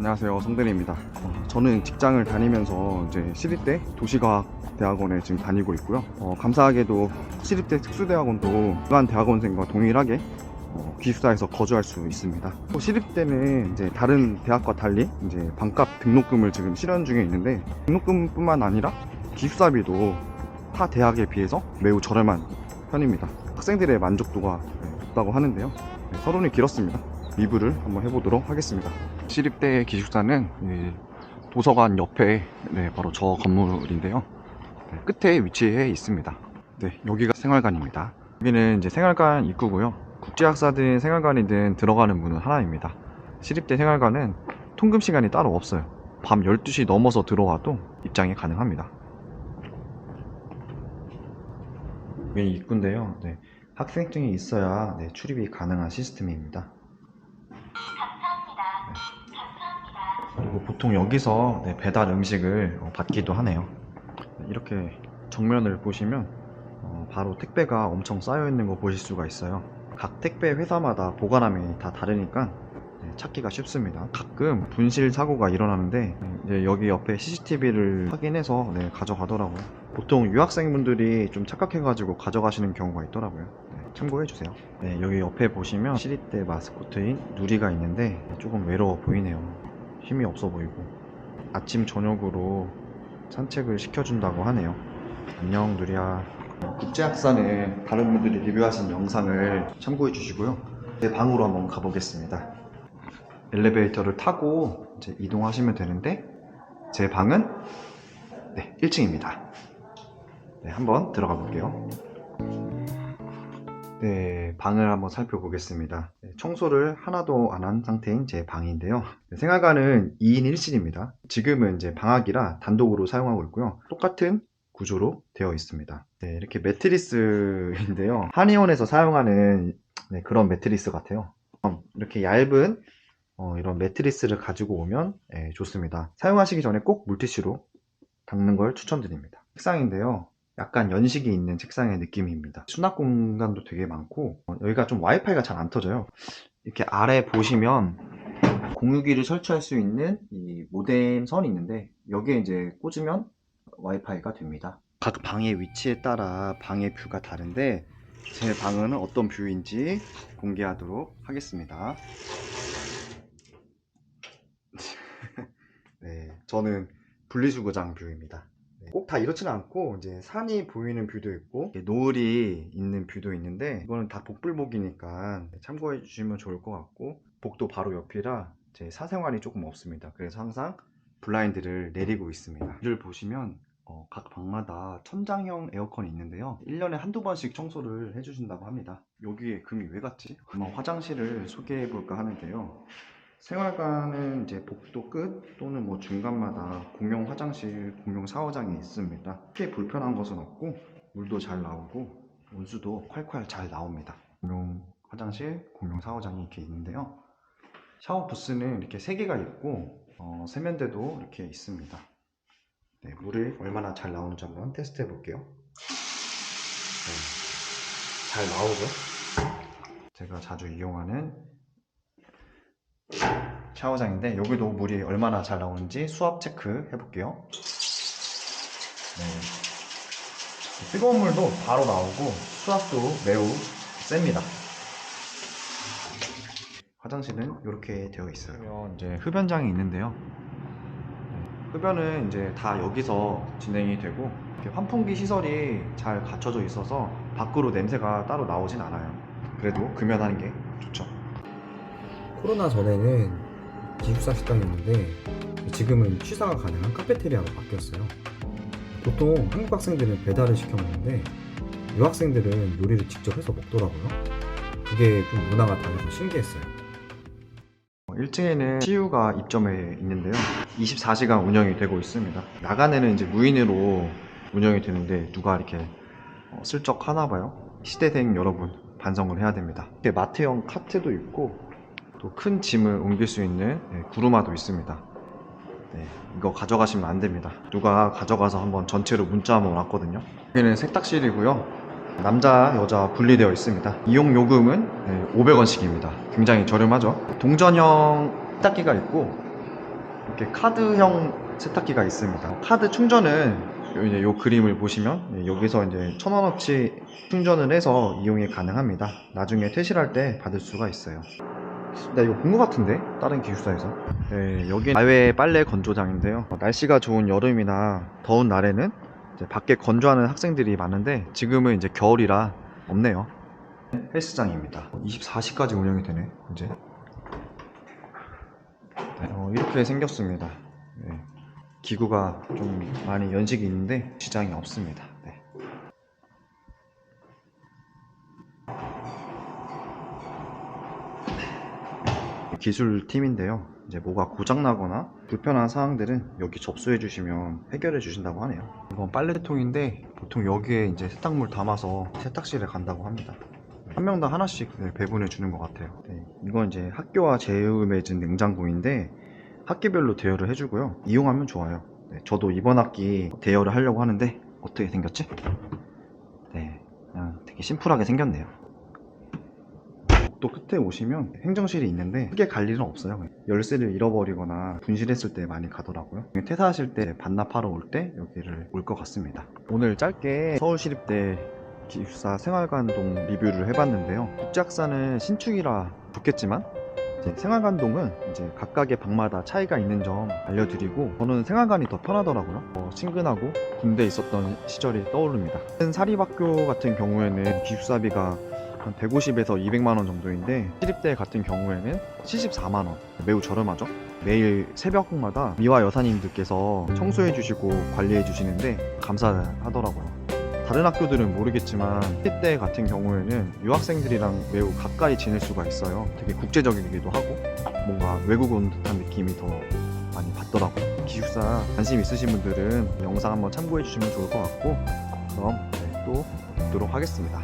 안녕하세요. 성대리입니다. 어, 저는 직장을 다니면서 이제 시립대 도시과학 대학원에 지금 다니고 있고요. 어, 감사하게도 시립대 특수대학원도 일반 대학원생과 동일하게 어, 기숙사에서 거주할 수 있습니다. 또 시립대는 이제 다른 대학과 달리 이제 반값 등록금을 지금 실현 중에 있는데 등록금뿐만 아니라 기숙사비도 타 대학에 비해서 매우 저렴한 편입니다. 학생들의 만족도가 네, 높다고 하는데요. 네, 서론이 길었습니다. 리뷰를 한번 해보도록 하겠습니다 시립대 기숙사는 이 도서관 옆에 네, 바로 저 건물인데요. 네, 끝에 위치해 있습니다. 네, 여기가 생활관입니다. 여기는 이제 생활관 입구고요. 국제학사든 생활관이든 들어가는 문은 하나입니다. 시립대 생활관은 통금 시간이 따로 없어요. 밤 12시 넘어서 들어와도 입장이 가능합니다. 여기 입구인데요. 네, 학생증이 있어야 네, 출입이 가능한 시스템입니다. 보통 여기서 네, 배달 음식을 어, 받기도 하네요. 네, 이렇게 정면을 보시면 어, 바로 택배가 엄청 쌓여 있는 거 보실 수가 있어요. 각 택배 회사마다 보관함이 다 다르니까 네, 찾기가 쉽습니다. 가끔 분실 사고가 일어나는데 네, 여기 옆에 CCTV를 확인해서 네, 가져가더라고요. 보통 유학생분들이 좀 착각해 가지고 가져가시는 경우가 있더라고요. 네, 참고해 주세요. 네, 여기 옆에 보시면 시립대 마스코트인 누리가 있는데 조금 외로워 보이네요. 힘이 없어 보이고 아침 저녁으로 산책을 시켜준다고 하네요. 안녕 누리야. 국제학사는 다른 분들이 리뷰하신 영상을 참고해 주시고요. 제 방으로 한번 가보겠습니다. 엘리베이터를 타고 이제 이동하시면 되는데 제 방은 네 1층입니다. 네 한번 들어가 볼게요. 네, 방을 한번 살펴보겠습니다. 네, 청소를 하나도 안 한 상태인 제 방인데요. 네, 생활관은 2인 1실입니다. 지금은 이제 방학이라 단독으로 사용하고 있고요. 똑같은 구조로 되어 있습니다. 네, 이렇게 매트리스인데요. 한의원에서 사용하는 네, 그런 매트리스 같아요. 음, 이렇게 얇은 어, 이런 매트리스를 가지고 오면 예, 좋습니다. 사용하시기 전에 꼭 물티슈로 닦는 걸 추천드립니다. 책상인데요. 약간 연식이 있는 책상의 느낌입니다. 수납 공간도 되게 많고 어, 여기가 좀 와이파이가 잘 안 터져요. 이렇게 아래 보시면 공유기를 설치할 수 있는 이 모뎀 선이 있는데 여기에 이제 꽂으면 와이파이가 됩니다. 각 방의 위치에 따라 방의 뷰가 다른데 제 방은 어떤 뷰인지 공개하도록 하겠습니다. 네, 저는 분리수거장 뷰입니다. 꼭 다 이렇지는 않고 이제 산이 보이는 뷰도 있고 노을이 있는 뷰도 있는데 이거는 다 복불복이니까 참고해 주시면 좋을 것 같고 복도 바로 옆이라 제 사생활이 조금 없습니다. 그래서 항상 블라인드를 내리고 있습니다. 이를 보시면 어, 각 방마다 천장형 에어컨이 있는데요. 1년에 한두 번씩 청소를 해주신다고 합니다. 여기에 금이 왜 갔지? 한번 화장실을 소개해 볼까 하는데요. 생활관은 이제 복도 끝 또는 뭐 중간마다 공용 화장실, 공용 샤워장이 있습니다. 크게 불편한 것은 없고 물도 잘 나오고 온수도 콸콸 잘 나옵니다. 공용 화장실, 공용 샤워장이 이렇게 있는데요. 샤워 부스는 이렇게 세 개가 있고 어, 세면대도 이렇게 있습니다. 네, 물이 얼마나 잘 나오는지 한번 테스트 해볼게요. 네, 잘 나오죠? 제가 자주 이용하는 샤워장인데 여기도 물이 얼마나 잘 나오는지 수압 체크 해볼게요. 네. 뜨거운 물도 바로 나오고 수압도 매우 셉니다. 화장실은 이렇게 되어 있어요. 이제 흡연장이 있는데요. 네, 흡연은 이제 다 여기서 진행이 되고 환풍기 시설이 잘 갖춰져 있어서 밖으로 냄새가 따로 나오진 않아요. 그래도 금연하는 게 좋죠. 코로나 전에는 기숙사 식당이었는데 지금은 취사가 가능한 카페테리아로 바뀌었어요. 보통 한국 학생들은 배달을 시켜 먹는데 유학생들은 요리를 직접 해서 먹더라고요. 그게 좀 문화가 달라서 신기했어요. 1층에는 CU가 입점해 있는데요. 24시간 운영이 되고 있습니다. 나간에는 이제 무인으로 운영이 되는데 누가 이렇게 어, 슬쩍 하나 봐요. 시대생 여러분 반성을 해야 됩니다. 마트형 카트도 있고 또 큰 짐을 옮길 수 있는 네, 구루마도 있습니다. 네, 이거 가져가시면 안 됩니다. 누가 가져가서 한번 전체로 문자 한번 왔거든요. 여기는 세탁실이고요. 남자, 여자 분리되어 있습니다. 이용 요금은 500원씩입니다. 굉장히 저렴하죠. 동전형 세탁기가 있고 이렇게 카드형 세탁기가 있습니다. 카드 충전은 요, 이제 요 그림을 보시면 예, 여기서 이제 천 원어치 충전을 해서 이용이 가능합니다. 나중에 퇴실할 때 받을 수가 있어요. 나 이거 본 것 같은데? 다른 기숙사에서? 네, 여기 야외 빨래 건조장인데요. 어, 날씨가 좋은 여름이나 더운 날에는 밖에 건조하는 학생들이 많은데 지금은 이제 겨울이라 없네요. 헬스장입니다. 24시까지 운영이 되네 이제. 네, 어, 이렇게 생겼습니다. 네, 기구가 좀 많이 연식이 있는데 지장이 없습니다 기술팀인데요. 이제 뭐가 고장나거나 불편한 사항들은 여기 접수해 주시면 해결해 주신다고 하네요. 이건 빨래통인데 보통 여기에 이제 세탁물 담아서 세탁실에 간다고 합니다. 한 명당 하나씩 네, 배분해 주는 것 같아요. 네, 이건 이제 학교와 맺은 냉장고인데 학기별로 대여를 해주고요. 이용하면 좋아요. 네, 저도 이번 학기 대여를 하려고 하는데 어떻게 생겼지? 네, 그냥 되게 심플하게 생겼네요. 또 끝에 오시면 행정실이 있는데 크게 갈 일은 없어요. 열쇠를 잃어버리거나 분실했을 때 많이 가더라고요. 퇴사하실 때 반납하러 올 때 여기를 올 것 같습니다. 오늘 짧게 서울시립대 기숙사 생활관동 리뷰를 해봤는데요. 국제학사는 신축이라 좋겠지만 생활관동은 이제 각각의 방마다 차이가 있는 점 알려드리고 저는 생활관이 더 편하더라고요. 어, 친근하고 군대에 있었던 시절이 떠오릅니다. 사립학교 같은 경우에는 기숙사비가 한 150에서 200만 원 정도인데 시립대 같은 경우에는 74만 원. 매우 저렴하죠? 매일 새벽마다 미화 여사님들께서 청소해 주시고 관리해 주시는데 감사하더라고요. 다른 학교들은 모르겠지만 시립대 같은 경우에는 유학생들이랑 매우 가까이 지낼 수가 있어요. 되게 국제적이기도 하고 뭔가 외국 온 듯한 느낌이 더 많이 받더라고요. 기숙사 관심 있으신 분들은 영상 한번 참고해 주시면 좋을 것 같고 그럼 네, 또 뵙도록 하겠습니다